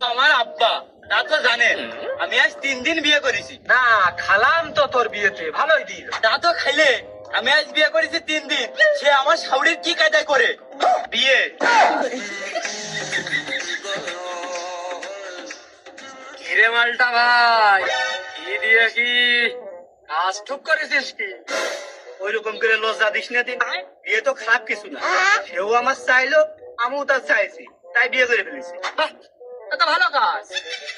আমার আব্বা তা তো জানেন আমি আজ তিন দিন বিয়ে করেছি। না খালাম তো তোর বিয়েতে ভালোই দিল। তা তো খাইলে আমি আজ বিয়ে করেছি তিন দিন সে আমার শাউরির কি কায়দায় করে? বিয়ে। কিরে মালটা ভাই কি দিয়ে কি কাজ ঠিক করেছিস কি? ওই রকম করে লজ্জা দিস না দিন বিয়ে তো খারাপ কিছু না। সেও আমার চাইলো আমিও তার চাইছি তাই বিয়ে করে ফেলেছি। বাহ, ভালো কাজ।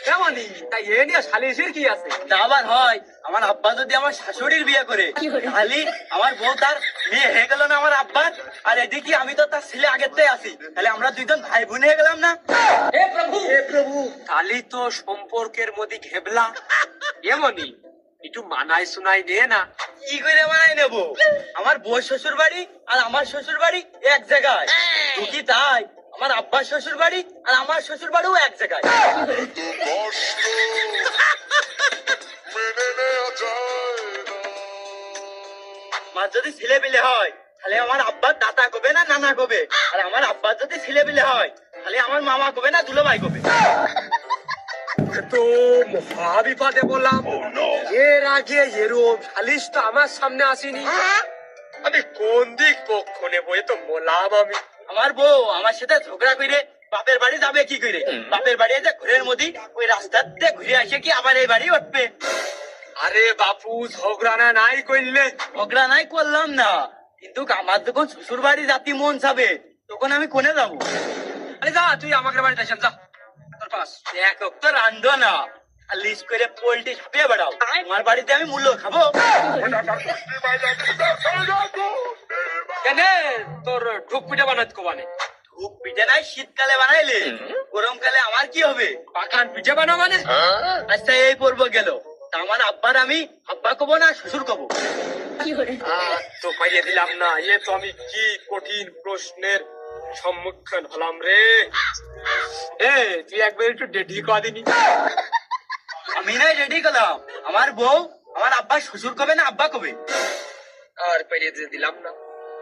কেমনই তাই এ নিয়ে সালিসির কি আছে? আবার হয় আমার আব্বা যদি আমার শাশুড়ির বিয়ে করে তাহলে আমার বউ তার মেয়ে হয়ে গেল না আমার আব্বার আর এদিকে আমি তো তার ছেলে আগের থেকে আছি। তাহলে আমরা দুইজন ভাই বোন হয়ে গেলাম না? হে প্রভু! হে প্রভু! তো সম্পর্কের মধ্যে ঘেবলা। এমনই একটু মানাই শুনাই নে না। কি করে বানাই নেব? আমার বউ শ্বশুর বাড়ি আর আমার শ্বশুর বাড়ি এক জায়গায়। তুই কি তাই। আমার আব্বার শ্বশুর বাড়ি আর আমার শ্বশুর বাড়িও এক জায়গায়। মেনে আমার যদি ছেলে পেলে হয় তাহলে আমার আব্বার দাদা কবে না নানা কবে? আর আমার আব্বার যদি ছেলে পেলে হয় তাহলে আমার মামা কবে না দুলো ভাই কবে তো মহা বিপদে বললাম এর আগে এরম সালিশ তো আমার সামনে আসেনি। আমি কোন দিক পক্ষ নেব? এ তো বললাম আমি। আমার বউ আমার সাথে ঝগড়া করে বাপের বাড়ি যাবে কি করে? বাপের বাড়ি যে ঘুরের মধ্যে ওই রাস্তাতে ঘুরে আসে কি আবার এই বাড়ি উঠবে? আরে বাপু ঝগড়া না নাই করলে? ঝগড়া নাই করলাম না। কিন্তু আমার যখন শ্বশুর বাড়ি জাতি মন যাবে তখন আমি কোনে যাব? আরে যা তুই আমাকে বাড়িতে আসেন যা। তোর পাস। এক তো রান্ধো না। লিস্ট করে পোল্ট্রি ছাপিয়ে বেড়াও। আমার বাড়িতে আমি মূল্য খাব। কেন? ঢুক পিঠা বানাত কোবানে ধূপ পিঠে নাই শীতকালে বানাইলে। গরমকালে আমার কি হবে? পাকান পিঠা বানা মানে। আচ্ছা এই পর্ব গেল। আমার আব্বার আমি আব্বা কব না শ্বশুর কব? তো পাইয়ে দিলাম না এ তো আমি কি কঠিন প্রশ্নের সম্মুখীন হলাম রে? এ তুই একবার একটু ডেডি কদিনি আমি নাই রেডি করলাম আমার বউ আমার আব্বা শ্বশুর কবে না আব্বা কবে? আর পাইয়ে দিয়ে দিলাম না।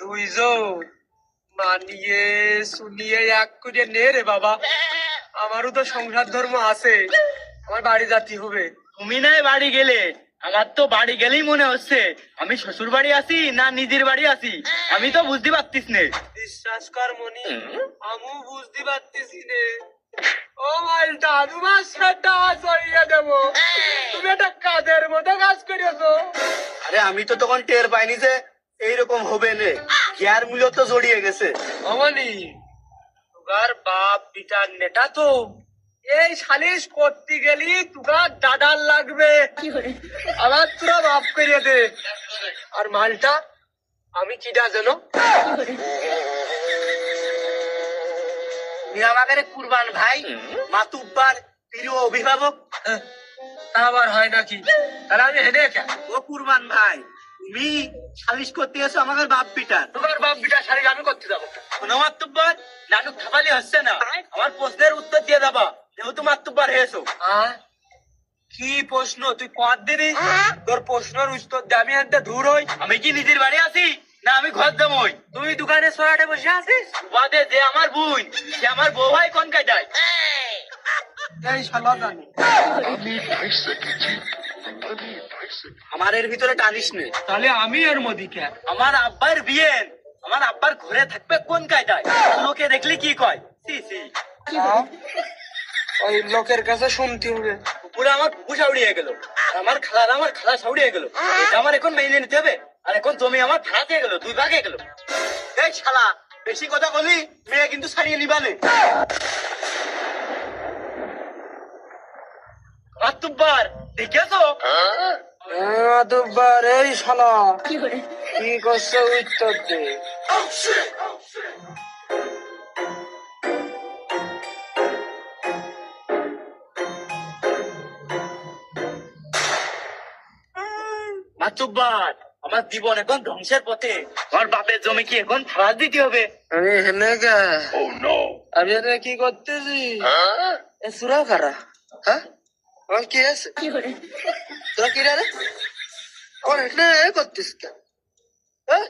দুইজন মানিয়ে শুনিয়ে এক করে নে রে বাবা। আমারও তো সংসার ধর্ম আছে। আমার বাড়ি জাতি হবে। তুমি নাই বাড়ি গেলে আমার তো বাড়ি গেলেই মনে হচ্ছে। আমি শ্বশুর বাড়ি আছি না নিজের বাড়ি আছি? আমি তো বুঝতে পারতিস নে। বিশ্বাস কর মনি আমু বুঝতে পারতেছি নে। ও মালটা তোমার সেটা সরিয়ে দেব। তুমি একটা কাদের মতো কাজ করেছ আরে আমি তো তখন টের পাইনি যে এইরকম হবে নে। কেয়ার মূল্য তো জড়িয়ে গেছে। অমনি। তুগার বাপ পিটার নেটা তো। এই সালিশ করতে গেলি তুগার দাদার লাগবে। আবার তোরা মাফ করিয়ে দে। আর মালটা আমি কিটা যেন আমাকে কুরবান ভাই মাতুব্বার প্রিয় অভিভাবক। তা আবার হয় নাকি? তাহলে আমি হেনে কে ও কুরবান ভাই। তুমি সালিশ করতে এসো আমাকে বাপ পিটার। তোমার বাপ পিটা শাড়ি আমি করতে যাব। শোনো মাতুব্বার? নাটক খাবালি হচ্ছে না। আমার প্রশ্নের উত্তর দিয়ে দেবা। যেহেতু মাতুব্বার হয়েছো। কি প্রশ্ন? তুই কত দিবি? তোর প্রশ্নের উত্তর দে আমি একটা দূর হই। আমি কি নিজের বাড়ি আছি? না আমি ঘর জামই তুমি দোকানে সোয়াটে বসে আছিস? বাদে যে আমার বোন সে আমার বউ ভাই কোন কাটায় এই শালা জানি। আমার এর ভিতরে টানিস নে। তাহলে আমি এর মধ্যে কে? আমার আব্বার বিয়েন আমার আব্বার ঘরে থাকবে কোন কায়দায়? লোকে দেখলি কি কয়? সি সি। ওই লোকের কাছে শুনতে হবে। পুরো আমার বুকু সাউড়িয়ে গেল। আর আমার খালার আমার খালা সাউড়িয়ে গেল। এটা আমার এখন মেনে নিতে হবে। আর এখন জমি আমার ভাড়া দিয়ে গেল দুই ভাগে গেল। এই শালা বেশি কথা বলি মেয়ে কিন্তু ছাড়িয়ে নিবানে মাতুব্বার দেখেছ? দুব্বার এই শালা। কি করছে উত্তর দে। মাতুব্বার আমার জীবন এখন ধ্বংসের পথে। আমার বাপের জমি কি এখন ফাঁস দিতে হবে? আরে হেলে গা আমি আরে oh, কি করতেছি? এ সুরা খারা হ্যাঁ? আমার কি আছে? তোরা কি রে? এখন এটা করতেছ কেন হ্যাঁ